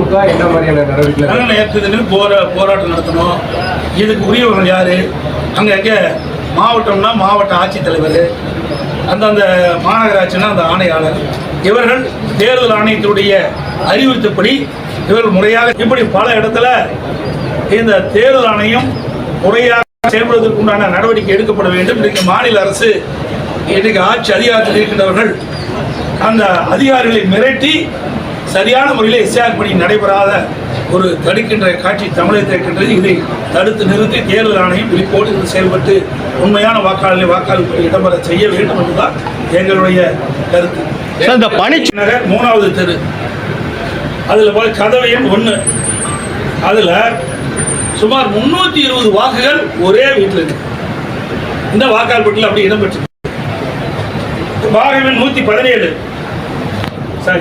என்ன மாதிரியான நடவடிக்கை நாங்கள் நேற்று போரா போராட்டம் நடத்தணும். இதுக்கு உரியவர்கள் யார்? அங்கே எங்கே? மாவட்டம்னா மாவட்ட ஆட்சித்தலைவர். அந்தந்த மாநகராட்சினா அந்த ஆணையாளர். இவர்கள் தேர்தல் ஆணையத்தினுடைய அறிவுறுத்தப்படி இவர்கள் முறையாக இப்படி பல இடத்துல இந்த தேர்தல் ஆணையம் முறையாக செயல்படுவதற்கு உண்டான நடவடிக்கை எடுக்கப்பட வேண்டும். இன்றைக்கு மாநில அரசு இன்றைக்கு ஆட்சி அதிகாரத்தில் இருக்கின்றவர்கள் அந்த அதிகாரிகளை மிரட்டி சரியான முறையில் எஸ்ஆர் பணி நடைபெறாத ஒரு தடுக்கின்ற காட்சி தமிழகத்தில் இருக்கின்றது. இதை தடுத்து நிறுத்தி தேர்தல் ஆணையம் விழிப்போடு இருந்து செயல்பட்டு உண்மையான வாக்காளர்களை வாக்காளர் இடம்பெற செய்ய வேண்டும் என்பதுதான் எங்களுடைய கருத்து. இந்த பணி- நகர் மூணாவது தெரு. அதில் போல கதவு எண் ஒன்று அதில் சுமார் முன்னூற்றி இருபது வாக்குகள் ஒரே வீட்டில் இருக்கு. இந்த வாக்காளர் பட்டியல் அப்படி இடம்பெற்று பாகவன் நூற்றி பதினேழு. சரி.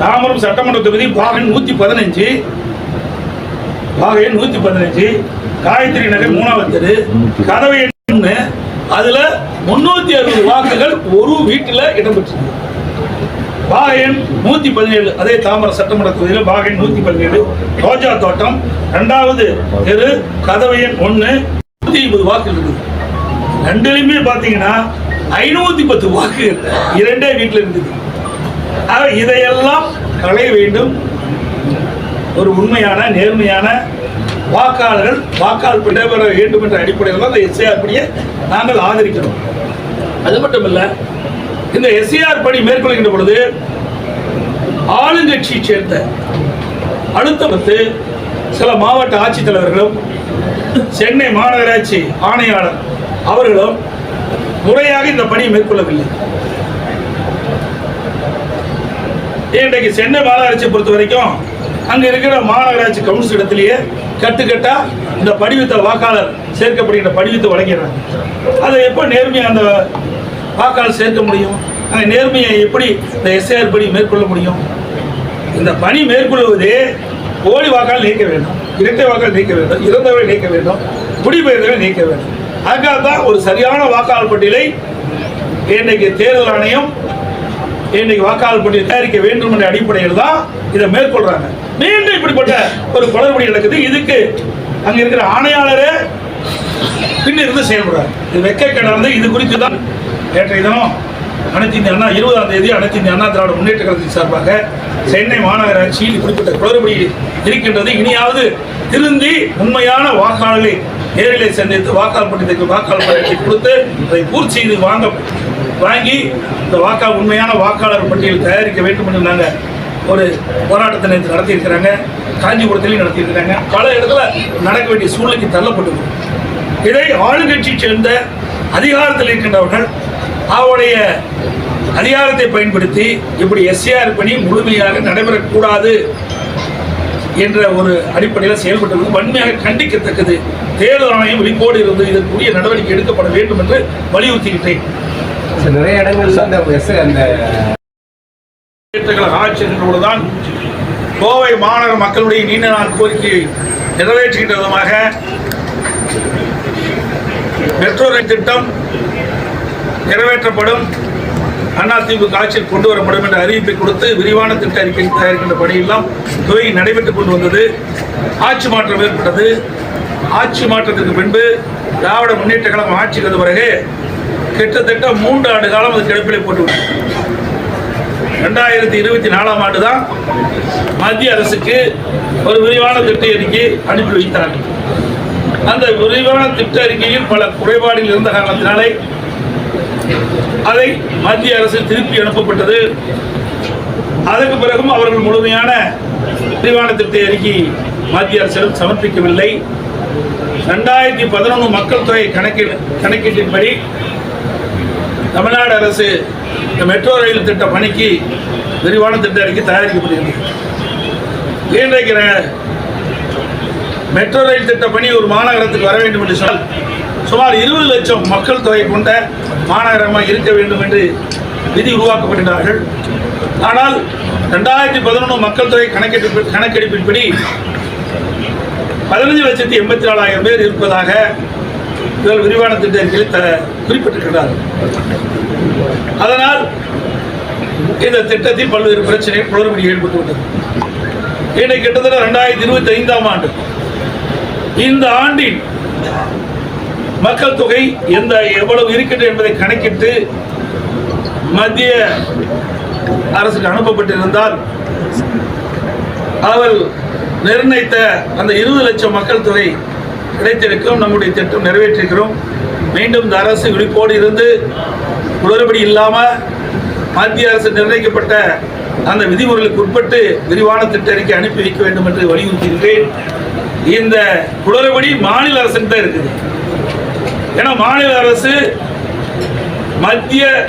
தாமரம் சட்டமன்ற தொகுதி பாகன் நூற்றி பதினஞ்சு. பாகையன் நூற்றி பதினஞ்சு. காயத்ரி நகர் மூணாவது தெரு கதவை எண் ஒன்று அதில் அறுபது வாக்குகள் ஒரு வீட்டில் இடம்பெற்றிருக்கு. பாகையன் நூற்றி பதினேழு. அதே தாமர சட்டமன்ற தொகுதியில் பாகையன் நூற்றி பதினேழு. ரோஜா தோட்டம். ரெண்டாவது தெரு கதவையன் ஒன்று நூற்றி ஐம்பது வாக்கு இருக்குது. ரெண்டுலையுமே பார்த்தீங்கன்னா ஐநூற்றி பத்து வாக்கு இரண்டே வீட்டில் இருக்குது. இதையெல்லாம் களைய வேண்டும். ஒரு உண்மையான நேர்மையான வாக்காளர்கள் வாக்காளர் பெற வேண்டும் என்ற அடிப்படையில் தான் இந்த எஸ்ஐஆர் படியை நாங்கள் ஆதரிக்கிறோம். அது மட்டும் இல்லை இந்த எஸ்ஐஆர் படி மேற்கொள்கின்ற பொழுது ஆளுங்கட்சியை சேர்ந்த அடுத்த பத்து சில மாவட்ட ஆட்சித்தலைவர்களும் சென்னை மாநகராட்சி ஆணையாளர் அவர்களும் முறையாக இந்த பணியை மேற்கொள்ளவில்லை. இன்றைக்கு சென்னை மாநகராட்சியை பொறுத்த வரைக்கும் அங்கே இருக்கிற மாநகராட்சி கவுன்சில் இடத்திலேயே கட்டுக்கட்டா இந்த படிவித்த வாக்காளர் சேர்க்கப்படுகின்ற படிவத்தை வழங்கிறாங்க அதை எப்போ நேர்மையாக அந்த வாக்காளர் சேர்க்க முடியும்? அந்த நேர்மையை எப்படி இந்த எஸ்ஐஆர் படி மேற்கொள்ள முடியும்? இந்த பணி மேற்கொள்வதே போலி வாக்காளர் நீக்க வேண்டும். இரட்டை வாக்காளர் நீக்க வேண்டும். இறந்தவரை நீக்க வேண்டும். குடிபெயர்ந்தவரை நீக்க வேண்டும். அதுக்காக தான் ஒரு சரியான வாக்காளர் பட்டியலை இன்றைக்கு தேர்தல் ஆணையம் இன்னைக்கு வாக்காளர் பட்டியல் தயாரிக்க வேண்டும் என்ற அடிப்படையில் தான் இதை மேற்கொள்றாங்க. மீண்டும் இப்படிப்பட்ட ஒரு குளறுபடி நடக்குது. இதுக்கு அங்க இருக்கிற ஆணையாளரே பின்னிருந்து செயல்படுறாரு. இது வெக்க கிடந்து இது குறித்து தான் நேற்றைய தினம் அனைத்து இந்திய அண்ணா இருபதாம் தேதி அனைத்து இந்திய அண்ணா திராவிட முன்னேற்ற கழகத்தின் சார்பாக சென்னை மாநகராட்சியில் குறிப்பிட்ட குளறுபடி இருக்கின்றது. இனியாவது திருந்தி உண்மையான வாக்காளர்களை நேரிலே சந்தித்து வாக்காளர் பட்டியலுக்கு வாக்காளர் பட்டியலை கொடுத்து அதை பூர்த்தி செய்து வாங்க வாங்கி இந்த வாக்கா உண்மையான வாக்காளர் பட்டியல் தயாரிக்க வேண்டும் என்று நாங்கள் ஒரு போராட்டத்தை நேற்று நடத்தியிருக்கிறாங்க. காஞ்சிபுரத்திலையும் நடத்தியிருக்கிறாங்க. பல இடத்துல நடக்க வேண்டிய சூழ்நிலைக்கு தள்ளப்பட்டிருக்கும். இதை ஆளுங்கட்சி சேர்ந்த அதிகாரத்தில் இருக்கின்றவர்கள் அவருடைய அதிகாரத்தை பயன்படுத்தி இப்படி எஸ்ஏஆர் பணி முழுமையாக நடைபெறக்கூடாது என்ற ஒரு அடிப்படையில் செயல்பட்டது வன்மையாக கண்டிக்கத்தக்கது. தேர்தல் ஆணையம் வெளிப்போடு இருந்து இதற்குரிய நடவடிக்கை எடுக்கப்பட வேண்டும் என்று வலியுறுத்திக்கிட்டேன். நிறைய இடங்கள்ல அந்த எஸ் அந்த ஆட்சி கோவை மாநகர மக்களுடைய நீண்ட நாள் கோரிக்கையை நிறைவேற்றுகின்ற விதமாக மெட்ரோ ரயில் திட்டம் நிறைவேற்றப்படும். அதிமுக ஆட்சியில் கொண்டு வரப்படும் என்ற அறிவிப்பை கொடுத்து விரிவான திட்ட அறிக்கை தயாரிக்கின்ற பணியெல்லாம் துவங்கி நடைபெற்றுக் கொண்டு வந்தது. ஆட்சி மாற்றம் ஏற்பட்டது. ஆட்சி மாற்றத்திற்கு பின்பு திராவிட முன்னேற்ற கழகம் ஆட்சிக்கு பிறகு கிட்டத்தட்ட மூன்று ஆண்டு காலம் அது கிடப்பிலை போட்டு ரெண்டாயிரத்தி இருபத்தி நாலாம் ஆண்டு தான் மத்திய அரசுக்கு ஒரு விரிவான திட்ட அறிக்கை அனுப்பி வைத்தார்கள். அந்த விரிவான திட்ட அறிக்கையில் பல குறைபாடுகள் இருந்த காரணத்தினாலே அதை மத்திய அரசு திருப்பி அனுப்பப்பட்டது. அதற்கு பிறகும் அவர்கள் முழுமையான விரிவான திட்ட அறிக்கை மத்திய அரசிடம் சமர்ப்பிக்கவில்லை. ரெண்டாயிரத்தி பதினொன்று மக்கள் தொகை கணக்கீடு கணக்கீட்டின்படி தமிழ்நாடு அரசு இந்த மெட்ரோ ரயில் திட்ட பணிக்கு விரிவான திட்ட அறிக்கை தயாரிக்கப்படுகிறது. இன்றைக்கு மெட்ரோ ரயில் திட்ட பணி ஒரு மாநகரத்துக்கு வர வேண்டும் என்று சொன்னால் சுமார் இருபது லட்சம் மக்கள் தொகை கொண்ட மாநகரமாக இருக்க வேண்டும் என்று விதி உருவாக்கப்பட்டார்கள் ஆனால் ரெண்டாயிரத்தி பதினொன்று மக்கள் தொகை கணக்கெடுப்பு கணக்கெடுப்பின்படி பதினஞ்சு லட்சத்தி எண்பத்தி நாலாயிரம் பேர் இருப்பதாக இதில் விரிவான திட்ட அறிக்கையில் த குறிப்பிட்டிருக்கிறார்கள். அதனால் இந்த திட்டத்தில் பல்வேறு பிரச்சனை குளறுபடி ஏற்பட்டு விட்டது இன்னைக்கு கிட்டத்தட்ட ரெண்டாயிரத்தி இருபத்தி ஐந்தாம் ஆண்டு. இந்த ஆண்டின் மக்கள் தொகை எந்த எவ்வளவு இருக்கின்றது என்பதை கணக்கிட்டு மத்திய அரசுக்கு அனுப்பப்பட்டிருந்தால் அவர் நிர்ணயித்த அந்த இருபது லட்சம் மக்கள் தொகை கிடைத்திருக்கிறோம் நம்முடைய திட்டம் நிறைவேற்றிருக்கிறோம். மீண்டும் இந்த அரசு விழிப்போடு இருந்து குளறுபடி இல்லாமல் மத்திய அரசு நிர்ணயிக்கப்பட்ட அந்த விதிமுறைகளுக்கு உட்பட்டு விரிவான திட்ட அறிக்கை அனுப்பி வைக்க வேண்டும் என்று வலியுறுத்துகிறேன் இந்த குளறுபடி மாநில அரசுக்கு தான் இருக்குது. ஏன்னா மாநில அரசு மத்திய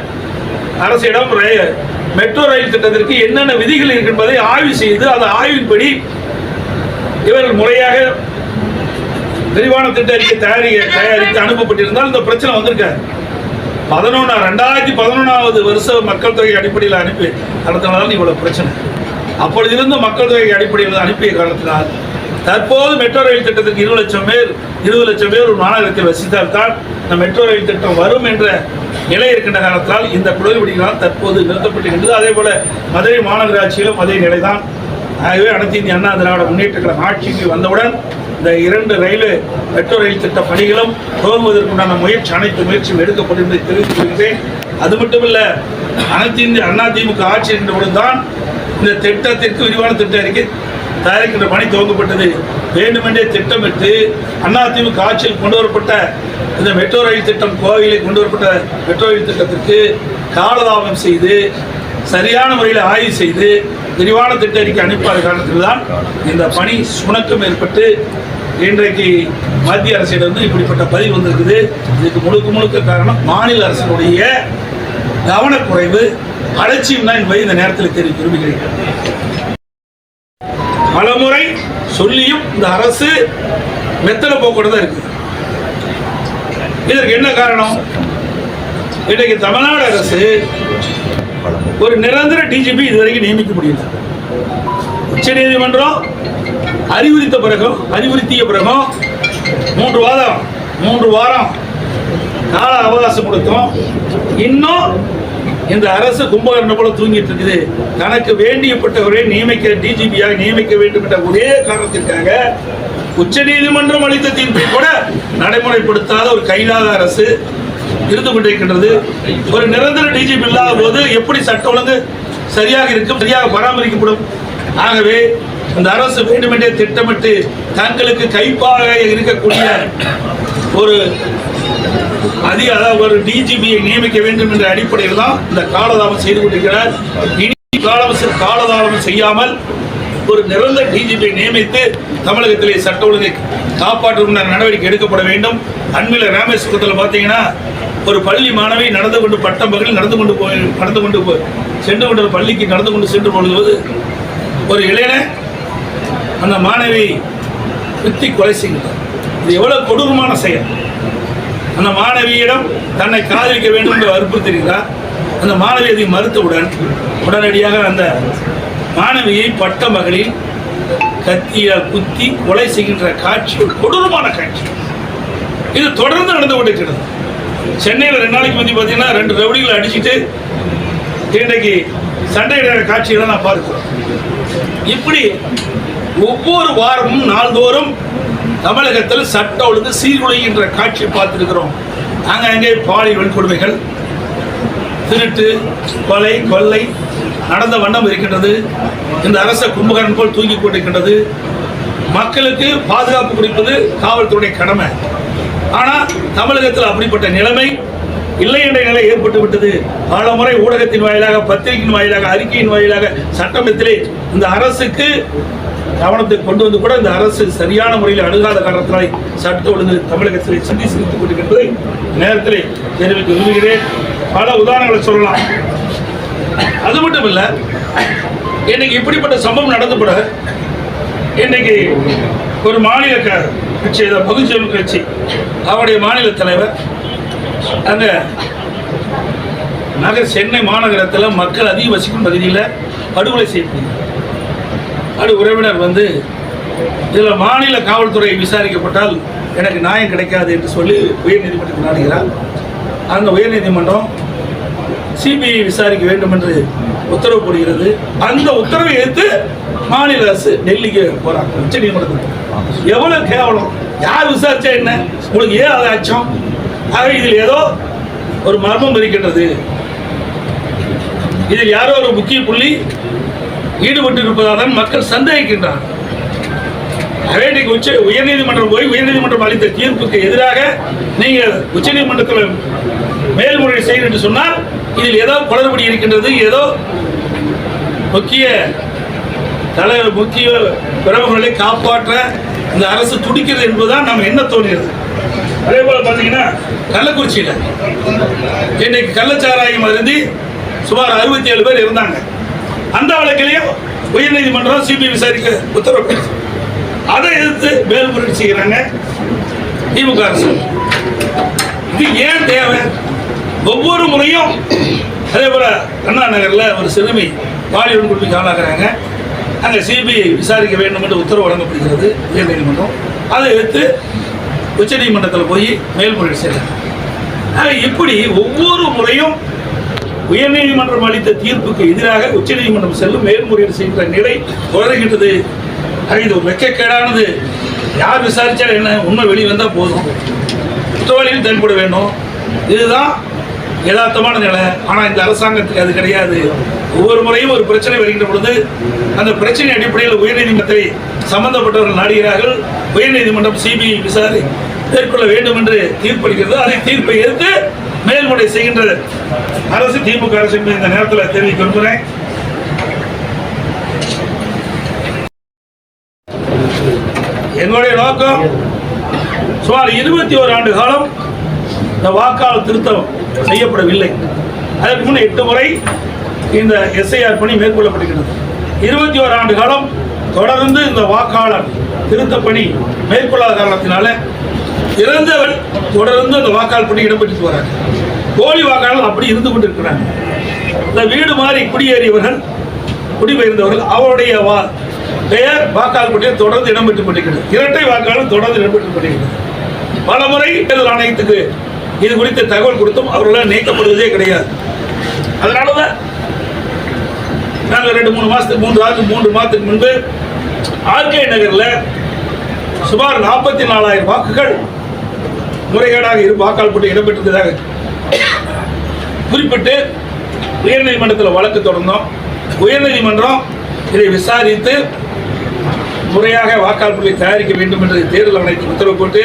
அரசிடம் ரய- மெட்ரோ ரயில் திட்டத்திற்கு என்னென்ன விதிகள் இருக்கின்றதை என்பதை ஆய்வு செய்து அந்த ஆய்வின்படி இவர்கள் முறையாக விரிவான திட்ட அறிக்கை தயாரி தயாரித்து அனுப்பப்பட்டிருந்தால் இந்த பிரச்சனை வந்திருக்காது. பதினொன்னா ரெண்டாயிரத்தி பதினொன்றாவது வருஷ மக்கள் தொகை அடிப்படையில் அனுப்பி நடத்தினாலும் இவ்வளவு பிரச்சனை. அப்பொழுதிருந்து மக்கள் தொகை அடிப்படையில் அனுப்பிய காலத்தினால் தற்போது மெட்ரோ ரயில் திட்டத்திற்கு இருபது லட்சம் பேர் இருபது லட்சம் பேர் ஒரு மாநகரத்தில் வசித்தால் தான் இந்த மெட்ரோ ரயில் திட்டம் வரும் என்ற நிலை இருக்கின்ற காலத்தால் இந்த குளறுபடிகளால் தற்போது நிறுத்தப்பட்டிருக்கிறது அதே போல மதுரை மாநகராட்சியிலும் அதே நிலைதான். ஆகவே அனைத்து இந்திய அண்ணா திராவிட முன்னேற்ற கழகம் ஆட்சிக்கு வந்தவுடன் இந்த இரண்டு ரயில் மெட்ரோ ரயில் திட்ட பணிகளும் துவங்குவதற்குண்டான முயற்சி அனைத்து முயற்சியும் எடுக்கப்படும் என்பதை தெரிவித்துக் கொள்கிறேன். அது மட்டுமல்ல அனைத்து இந்திய அண்ணா திமுக ஆட்சி என்றவுடன் பொழுதுதான் இந்த திட்டத்திற்கு விரிவான திட்ட அறிக்கை தயாரிக்கின்ற பணி துவங்கப்பட்டது. வேண்டுமென்றே திட்டமிட்டு அதிமுக ஆட்சியில் கொண்டு வரப்பட்ட இந்த மெட்ரோ ரயில் திட்டம் கோவையில் கொண்டு வரப்பட்ட மெட்ரோ ரயில் திட்டத்திற்கு காலதாபம் செய்து சரியான முறையில் ஆய்வு செய்து விரிவான திட்ட அறிக்கை அனுப்பாத காரணத்தில் தான் இந்த பணி சுணக்கம் ஏற்பட்டு இன்றைக்கு மத்திய அரசிடம் இப்படிப்பட்ட பதிவு வந்திருக்குது. இதுக்கு முழுக்க முழுக்க காரணம் மாநில அரசினுடைய கவனக்குறைவு அலட்சியம் தான் என்பதை இந்த நேரத்தில் தெரிவிக்க விரும்புகிறேன். பலமுறை சொல்லியும் இந்த அரசு மெத்தனை போக்கூட தான் இருக்குது. இதற்கு என்ன காரணம்? இன்றைக்கு தமிழ்நாடு அரசு ஒரு நிரந்தர டிஜிபி இதுவரைக்கும் நியமிக்க முடியல. உச்ச நீதிமன்றம் அறிவுறுத்த பிறகும் அறிவுறுத்திய பிறகும் மூன்று வாரம் மூன்று வாரம் கால அவகாசம் கொடுத்தோம். இன்னும் இந்த அரசு கும்பகரணம் போல தூங்கிட்டு இருக்குது. தனக்கு வேண்டியப்பட்டவரை நியமிக்க டிஜிபியாக நியமிக்க வேண்டும் என்ற ஒரே காரணத்திற்காக உச்ச நீதிமன்றம் அளித்த தீர்ப்பை கூட நடைமுறைப்படுத்தாத ஒரு கைலாத அரசு இருந்து கொண்டிருக்கின்றது. ஒரு நிரந்தர டிஜிபி இல்லாத போது எப்படி சட்ட ஒழுங்கு சரியாக இருக்கும் சரியாக பராமரிக்கப்படும்? ஆகவே இந்த அரசு வேண்டுமென்றே திட்டமிட்டு தங்களுக்கு கைப்பாக இருக்கக்கூடிய ஒரு அதிக ஒரு டிஜிபியை நியமிக்க வேண்டும் என்ற அடிப்படையில் தான் இந்த காலதாமம் செய்து கொண்டிருக்கிறார். இனி காலம் காலதாமம் செய்யாமல் ஒரு நிரந்தர டிஜிபியை நியமித்து தமிழகத்திலே சட்ட ஒழுங்கை காப்பாற்றும் நடவடிக்கை எடுக்கப்பட வேண்டும். அண்மையில் ராமேஸ்வரத்தில் பார்த்தீங்கன்னா ஒரு பள்ளி மாணவி நடந்து கொண்டு பட்டம் பகலில் நடந்து கொண்டு போய் நடந்து கொண்டு போய் சென்று கொண்ட பள்ளிக்கு நடந்து கொண்டு சென்று பொழுது ஒரு இளைஞன் அந்த மாணவி குத்தி கொலை செய்கிறார் இது எவ்வளவு கொடூரமான செயல். அந்த மாணவியிடம் தன்னை காதலிக்க வேண்டும் என்று வற்புறுத்திருக்கிறார் அந்த மாணவி அதை மறுத்தவுடன் உடனடியாக அந்த மாணவியை பட்ட மகளில் கத்தியால் குத்தி கொலை செய்கின்ற காட்சி ஒரு கொடூரமான காட்சி. இது தொடர்ந்து நடந்து கொண்டிருக்கிறது. சென்னையில் ரெண்டு நாளைக்கு முந்தி பார்த்தீங்கன்னா ரெண்டு ரவுடிகளை அடிச்சிட்டு இன்றைக்கு சண்டையிடுற காட்சிகளை நான் பார்க்கிறோம். இப்படி ஒவ்வொரு வாரமும் நாள்தோறும் தமிழகத்தில் சட்ட ஒழுங்கு சீர்குலைகின்ற காட்சியை பார்த்திருக்கிறோம். அங்கங்கே பாலியல் வன்கொடுமைகள் திருட்டு கொலை கொள்ளை நடந்த வண்ணம் இருக்கின்றது. இந்த அரச கும்பகரன் போல் தூங்கி கொண்டிருக்கின்றது. மக்களுக்கு பாதுகாப்பு கொடுப்பது காவல்துறை கடமை. ஆனால் தமிழகத்தில் அப்படிப்பட்ட நிலைமை இல்லை என்ற நிலை ஏற்பட்டு விட்டது. பல முறை ஊடகத்தின் வாயிலாக பத்திரிகையின் வாயிலாக அறிக்கையின் வாயிலாக சட்டமத்திலே இந்த அரசுக்கு கவனத்தை கொண்டு வந்து கூட இந்த அரசு சரியான முறையில் அணுகாத காரணத்தினால் சட்ட ஒழுங்கு தமிழகத்தில் சிந்தி சிரித்துக் கொண்டிருக்கின்றது நேரத்தில் தெரிவிக்க விரும்புகிறேன். பல உதாரணங்களை சொல்லலாம். அது மட்டும் இல்லை இன்னைக்கு இப்படிப்பட்ட சம்பவம் நடந்து கூட இன்னைக்கு ஒரு மாநில க- கட்சி ஏதோ பகுஜன் கட்சி. அவருடைய மாநில தலைவர். அங்கே நகர் சென்னை மாநகரத்தில் மக்கள் அதிகம் வசிக்கும் பகுதியில் படுகொலை செய்யப்படுகிறார் அது உறவினர் வந்து இதில் மாநில காவல்துறை விசாரிக்கப்பட்டால் எனக்கு நியாயம் கிடைக்காது என்று சொல்லி உயர்நீதிமன்றத்தில் நாடுகிறார். அந்த உயர்நீதிமன்றம் சிபிஐ விசாரிக்க வேண்டும் என்று உத்தரவு போடுகிறது. அந்த உத்தரவை எடுத்து மாநில அரசு டெல்லிக்கு போறாங்க. உச்ச நீதிமன்றத்தில் எவ்வளவு கேவலம்? யார் விசாரிச்சா என்ன? உங்களுக்கு ஏன் அது அச்சம்? ஆக இதில் ஏதோ ஒரு மர்மம் இருக்கின்றது. இதில் யாரோ ஒரு முக்கிய புள்ளி ஈடுபட்டு இருப்பதாக மக்கள் சந்தேகிக்கின்றார் உச்ச உயர்நீதிமன்றம் போய் உயர்நீதிமன்றம் அளித்த தீர்ப்புக்கு எதிராக நீங்க உச்சநீதிமன்றத்தில் மேல்முறையீடு செய்யணும் என்று சொன்னால் இதில் ஏதோ குளறுபடி இருக்கின்றது. ஏதோ முக்கிய தலைவர் முக்கிய பிரமுகர்களை காப்பாற்ற இந்த அரசு துடிக்கிறது என்பதுதான் நம்ம என்ன தோன்றியது அதே? போல பார்த்தீங்கன்னா கள்ளக்குறிச்சியில் இன்னைக்கு கள்ளச்சாராயம் அருந்தி சுமார் அறுபத்தி ஏழு பேர் இருந்தாங்க. அந்த வழக்கிலையும் உயர்நீதிமன்றம் சிபிஐ விசாரிக்க உத்தரவு அதை எதிர்த்து மேல்முறையீடு செய்கிறாங்க திமுக அரசு. இது ஏன் தேவை? ஒவ்வொரு முறையும் அதே போல் அண்ணா நகரில் ஒரு சிறுமி பாலியல் கொடுமைக்கு ஆளாகிறாங்க. அங்கே சிபிஐ விசாரிக்க வேண்டும் என்று உத்தரவு வழங்கப்படுகிறது உயர்நீதிமன்றம் அதை எடுத்து உச்சநீதிமன்றத்தில் போய் மேல்முறையீடு செய்கிறாங்க இப்படி ஒவ்வொரு முறையும் உயர்நீதிமன்றம் அளித்த தீர்ப்புக்கு எதிராக உச்சநீதிமன்றம் செல்லும் மேல்முறையீடு செய்கிற நிலை தொடர்கின்றது. அது இது ஒரு யார் விசாரித்தா என்ன? உண்மை வெளியே வந்தால் போதும். குற்றவாளிகள் தென்பட வேண்டும். இதுதான் யதார்த்தமான நிலை. ஆனால் இந்த அரசாங்கத்துக்கு அது கிடையாது. ஒவ்வொரு முறையும் ஒரு பிரச்சனை வருகின்ற பொழுது அந்த பிரச்சனை அடிப்படையில் உயர்நீதிமன்றத்தை சம்பந்தப்பட்டவர்கள் நாடுகிறார்கள். உயர்நீதிமன்றம் சிபிஐ விசாரணை மேற்கொள்ள வேண்டும் என்று தீர்ப்பளிக்கிறது. அதை தீர்ப்பை எதிர்த்து மேல்முறை செய்கின்ற அரசு திமுக அரசு இந்த நேரத்தில் தெரிவிக்க விரும்புகிறேன். என்னுடைய நோக்கம் சுமார் இருபத்தி ஓரு ஆண்டு காலம் இந்த வாக்காளர் திருத்தம் செய்யப்படவில்லை. அதற்கு முன் எட்டு முறை இந்த எஸ்ஐஆர் பணி மேற்கொள்ளப்படுகிறது. இருபத்தி ஓரு ஆண்டு காலம் தொடர்ந்து இந்த வாக்காளர் திருத்த பணி மேற்கொள்ளாத காரணத்தினால இறந்தவர் தொடர்ந்து அந்த வாக்காளர் பணி இடம்பெற்று வராங்க. போலி வாக்காளர் அப்படி இருந்து கொண்டிருக்கிறாங்க. இந்த வீடு மாறி குடியேறியவர்கள் குடிபெயர்ந்தவர்கள் அவருடைய வா பெயர் வாக்காளர் பட்டியல் தொடர்ந்து இடம்பெற்று கொண்டிருக்கிறது. இரட்டை வாக்காளர் தொடர்ந்து இடம்பெற்று கொண்டிருக்கிறது. பல முறை தேர்தல் ஆணையத்துக்கு இது குறித்த தகவல் கொடுத்தும் அவர்களால் நீக்கப்படுவதே கிடையாது. அதனால தான் நாங்கள் ரெண்டு மூணு மாதத்துக்கு மூன்று ஆறு மூன்று மாதத்துக்கு முன்பு ஆர்கே நகரில் சுமார் நாற்பத்தி நாலாயிரம் வாக்குகள் முறைகேடாக இரு வாக்காள் போட்டு இடம்பெற்றதாக குறிப்பிட்டு உயர்நீதிமன்றத்தில் வழக்கு தொடர்ந்தோம். உயர்நீதிமன்றம் இதை விசாரித்து முறையாக வாக்காள் பட்டியலை தயாரிக்க வேண்டும் என்று தேர்தல் ஆணையத்தில் உத்தரவு போட்டு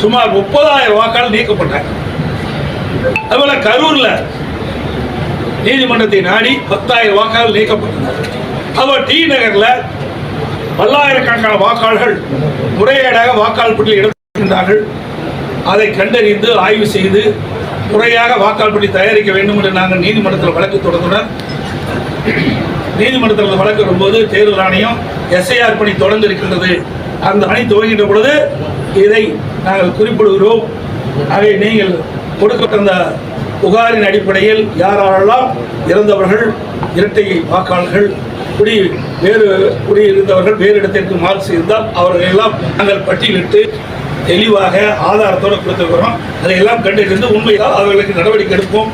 சுமார் முப்பதாயிரம் வாக்காளர் நீக்கப்பட்டார் அதுபோல கரூரில் நீதிமன்றத்தை நாடி பத்தாயிரம் வாக்காளர் நீக்கப்பட்டனர். அதுபோல் டி நகர்ல பல்லாயிரக்கணக்கான வாக்காளர்கள் முறையீடாக வாக்காளர் பட்டியல் இடம்பெற்றிருந்தார்கள் அதை கண்டறிந்து ஆய்வு செய்து முறையாக வாக்காளர் பட்டியல் தயாரிக்க வேண்டும் என்று நாங்கள் நீதிமன்றத்தில் வழக்கு தொடர்ந்தனர் நீதிமன்றத்தில் வழக்கு வரும்போது தேர்தல் ஆணையம் எஸ்ஐஆர் பணி தொடர்ந்து இருக்கின்றது அந்த பணி துவங்கின்ற பொழுது இதை நாங்கள் குறிப்பிடுகிறோம். அதை நீங்கள் கொடுக்கப்பட்ட புகாரின் அடிப்படையில் யாரெல்லாம் இறந்தவர்கள் இரட்டை வாக்காளர்கள் குடி வேறு குடியிருந்தவர்கள் வேறு இடத்திற்கு மாறு செய்தால் அவர்களெல்லாம் நாங்கள் பட்டியலிட்டு தெளிவாக ஆதாரத்தோடு கொடுத்துருக்கிறோம் அதையெல்லாம் கண்டறிந்து உண்மையால் அவர்களுக்கு நடவடிக்கை எடுப்போம்.